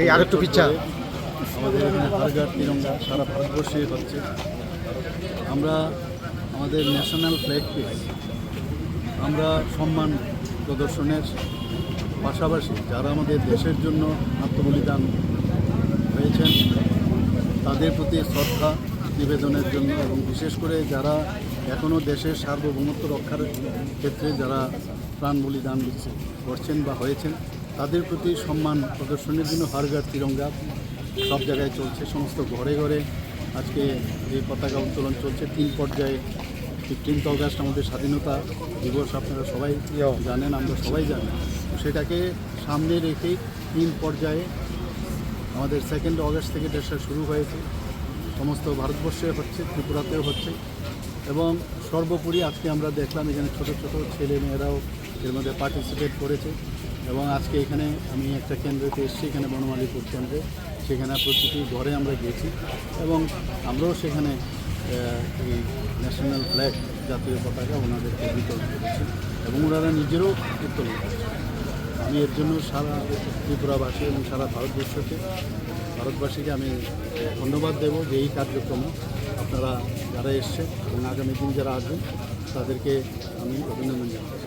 এই আরেকটু পিচ্ছা আমাদের হারঘাট, তিরঙ্গা, সারা ভারতবর্ষে হচ্ছে। আমরা আমাদের ন্যাশনাল ফ্ল্যাগকে আমরা সম্মান প্রদর্শনের পাশাপাশি যারা আমাদের দেশের জন্য আত্মবলিদান হয়েছেন, তাদের প্রতি শ্রদ্ধা নিবেদনের জন্য এবং বিশেষ করে যারা এখনও দেশের সার্বভৌমত্ব রক্ষার ক্ষেত্রে যারা প্রাণ বলিদান দিচ্ছে, করছেন বা হয়েছেন তাদের প্রতি সম্মান প্রদর্শনের জন্য হারঘাট তিরঙ্গা সব জায়গায় চলছে সমস্ত ঘরে ঘরে। আজকে যে পতাকা উত্তোলন চলছে তিন পর্যায়ে ফিফটিন্থ অগাস্ট আমাদের স্বাধীনতা দিবস আপনারা সবাই জানেন আমরা সবাই জানি। তো সেটাকে সামনে রেখেই তিন পর্যায়ে আমাদের সেকেন্ড অগস্ট থেকে দেশটা শুরু হয়েছে। সমস্ত ভারতবর্ষে হচ্ছে ত্রিপুরাতেও হচ্ছে। এবং সর্বোপরি আজকে আমরা দেখলাম এখানে ছোট ছোট ছেলে মেয়েরাও এর মধ্যে পার্টিসিপেট করেছে। এবং আজকে এখানে আমি একটা কেন্দ্রতে এসেছি, এখানে বনমালীপুর কেন্দ্রে। সেখানে প্রতিটি ঘরে আমরা গেছি এবং আমরাও সেখানে এই ন্যাশনাল ফ্ল্যাগ জাতীয় পতাকা ওনাদেরকে বিতরণ করেছি এবং ওনারা নিজেরও উত্তোলন করেছে আমি এর জন্য সারা ত্রিপুরাবাসী এবং সারা ভারতবর্ষকে, ভারতবাসীকে আমি ধন্যবাদ দেব যে এই কার্যক্রম আপনারা যারা এসছে এবং আগামী দিন যারা আসবেন, তাদেরকে আমি অভিনন্দন জানাচ্ছি।